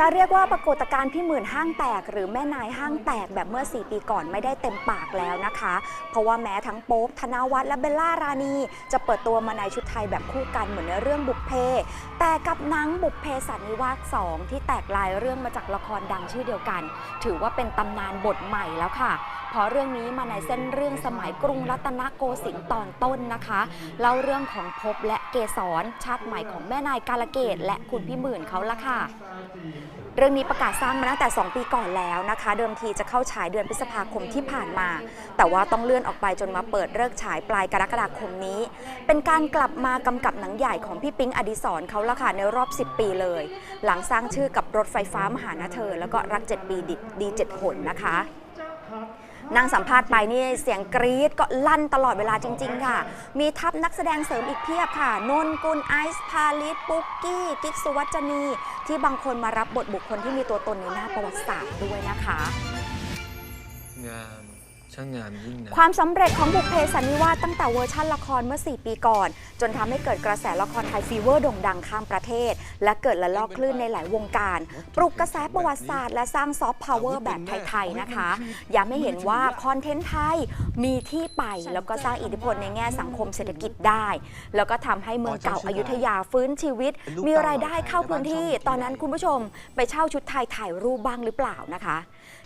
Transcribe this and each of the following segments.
จะเรียกว่าปรากฏการณ์พี่หมื่นห้างแตก หรือแม่นายห้างแตกแบบเมื่อ 4 ปีก่อนไม่ได้เต็มปากแล้วนะคะ เพราะว่าแม้ทั้งโป๊ปธนวัฒน์และเบลล่ารานีจะเปิดตัวมาในชุดไทยแบบคู่กันเหมือนในเรื่องบุพเพ แต่กับหนังบุพเพสันนิวาส2ที่แตกลายเรื่องมาจากละครดังชื่อเดียวกัน ถือว่าเป็นตำนานบทใหม่แล้วค่ะเพราะเรื่องนี้มาในเส้นเรื่องสมัยกรุงรัตนโกสินทร์ตอนต้นนะคะเล่าเรื่องของภพและเกสรชาติใหม่ของแม่นายกาลเกตและคุณพี่หมื่นเขาละค่ะ เรื่องนี้ประกาศสร้างมาตั้งแต่ 2 ปีก่อนแล้วนะคะ เดิมทีจะเข้าฉายเดือนพฤษภาคมที่ผ่านมา แต่ว่าต้องเลื่อนออกไปจนมาเปิดเลิกฉายปลายกรกฎาคมนี้ เป็นการกลับมากำกับหนังใหญ่ของพี่ปิ๊งอดิศรเขาละค่ะในรอบ 10 ปีเลย หลังสร้างชื่อกับรถไฟฟ้ามหานาเธอ แล้วก็รัก 7 ปีดิดีเจ็ดหนนะคะ นั่งสัมภาษณ์ไปนี่เสียงกรี๊ดก็ลั่นตลอดเวลาจริง ๆ ค่ะ มีทัพนักแสดงเสริมอีกเพียบค่ะ นนกุลไอซ์พาลิสปุ๊กกี้ กิ๊กสุวัจนี ที่บางคนมารับบทบุคคลที่มีตัวตนในหน้าประวัติศาสตร์ด้วยนะคะ งาม ช่างงามยิ่งนะ ความสำเร็จของบุพเพสันนิวาสตั้งแต่เวอร์ชั่นละครเมื่อ 4 ปีก่อน จนทำให้เกิดกระแสละครไทยฟีเวอร์โด่งดังข้ามประเทศ และเกิดละลอกคลื่นในหลายวงการ ปลุกกระแสประวัติศาสตร์และสร้างซอฟต์พาวเวอร์แบบไทยๆนะคะ อย้ำให้เห็นว่าคอนเทนต์ไทยมีที่ไป แล้วก็สร้างอิทธิพลในแง่สังคมเศรษฐกิจได้ แล้วก็ทำให้เมืองเก่าอายุทยาฟื้นชีวิต มีรายได้เข้าพื้นที่ ตอนนั้นคุณผู้ชม ไปเช่าชุดไทยถ่ายรูปบ้างหรือเปล่านะคะ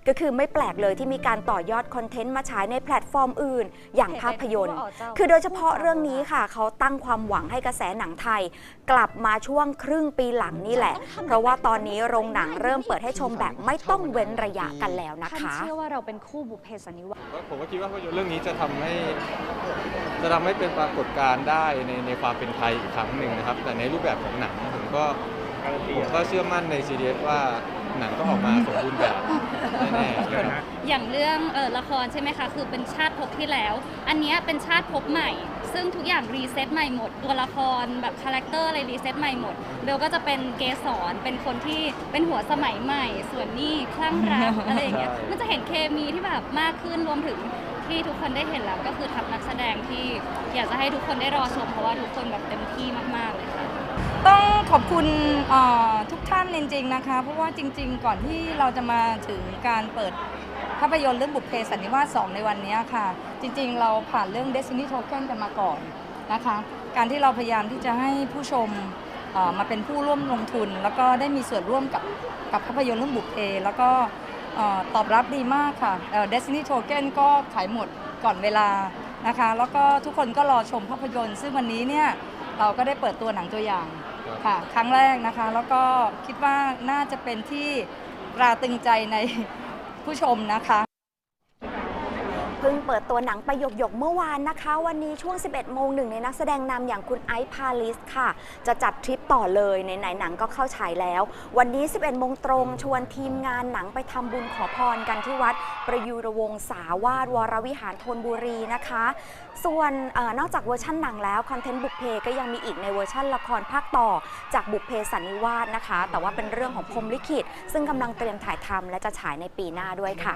ก็คือไม่แปลกเลยที่มีการต่อยอดคอนเทนต์มาฉายในแพลตฟอร์มอื่น อย่างภาพยนตร์ คือโดยเฉพาะเรื่องนี้ค่ะ เขาตั้งความหวังให้กระแสหนังไทย กลับมาช่วงครึ่งปีหลังนี่แหละ เพราะว่าตอนนี้โรงหนังเริ่มเปิดให้ชมแบบไม่ต้องเว้นระยะกันแล้วนะท่านคะเชื่อว่าเราเป็นคู่บุพเพสันนิวาสผมก็คิดว่าภาพยนตร์เรื่องนี้จะทำให้จะทำให้เป็นปรากฏการณ์ได้ในในความเป็นไทยอีกครั้งหนึ่งนะครับ แต่ในรูปแบบของหนังผมก็ ผมก็เชื่อมั่นใน CDS ว่าหนังต้องออกมาสมบูรณ์แบบแน่ๆนะครับ อย่างเรื่องเออละครใช่ไหมคะ คือเป็นชาติภพที่แล้ว อันเนี้ยเป็นชาติภพใหม่ ซึ่งทุกอย่างรีเซ็ตใหม่หมด ตัวละครแบบคาแรคเตอร์อะไรรีเซ็ตใหม่หมดเบลก็จะเป็นเกสรเป็นคนที่เป็นหัวสมัยใหม่ ส่วนนี่คลั่งรัก อะไรอย่างเงี้ยใช่มันจะเห็นเคมีที่แบบมากขึ้นรวมถึงที่ทุกคนได้เห็นแล้วก็คือทัพนักแสดงที่อยากจะให้ทุกคนได้รอชมเพราะว่าทุกคนแบบเต็มที่มากๆเลยค่ะ ต้องขอบคุณทุกท่านจริงๆนะคะ เพราะว่าจริง ๆ ก่อนที่เราจะมาถึงการเปิดภาพยนตร์เรื่องบุพเพสันนิวาส 2 ในวันนี้ค่ะ จริง ๆ เราผ่านเรื่อง Destiny Token กันมาก่อนนะคะ การที่เราพยายามที่จะให้ผู้ชมมาเป็นผู้ร่วมลงทุน แล้วก็ได้มีส่วนร่วมกับกับภาพยนตร์เรื่องบุพเพแล้วก็ตอบรับดีมากค่ะเอ่อ Destiny Token ก็ขายหมดก่อนเวลานะคะ แล้วก็ทุกคนก็รอชมภาพยนตร์ ซึ่งวันนี้เนี่ย เราก็ได้เปิดตัวหนังตัวอย่างค่ะ ครั้งแรกนะคะ แล้วก็คิดว่าน่าจะเป็นที่ตราตรึงใจในผู้ชมนะคะ เพิ่งเปิดตัวหนังไปหยกๆเมื่อวานนะคะ วันนี้ช่วง 11 โมงหนึ่งในนักแสดงนำอย่างคุณไอซ์พาลิสค่ะ จะจัดทริปต่อเลยในไหนหนังก็เข้าฉายแล้ว วันนี้ 11 โมงตรงชวนทีมงานหนังไปทำบุญขอพรกันที่วัด ประยูรวงศาวาสวรวิหารธนบุรีนะคะ ส่วนออนอกจากเวอร์ชั่นหนังแล้วคอนเทนต์บุพเพก็ยังมีอีกในเวอร์ชั่นละครภาคต่อจากบุพเพสันนิวาสนะคะ แต่ว่าเป็นเรื่องของพรมลิขิต ซึ่งกำลังเตรียมถ่ายทำและจะฉายในปีหน้าด้วยค่ะ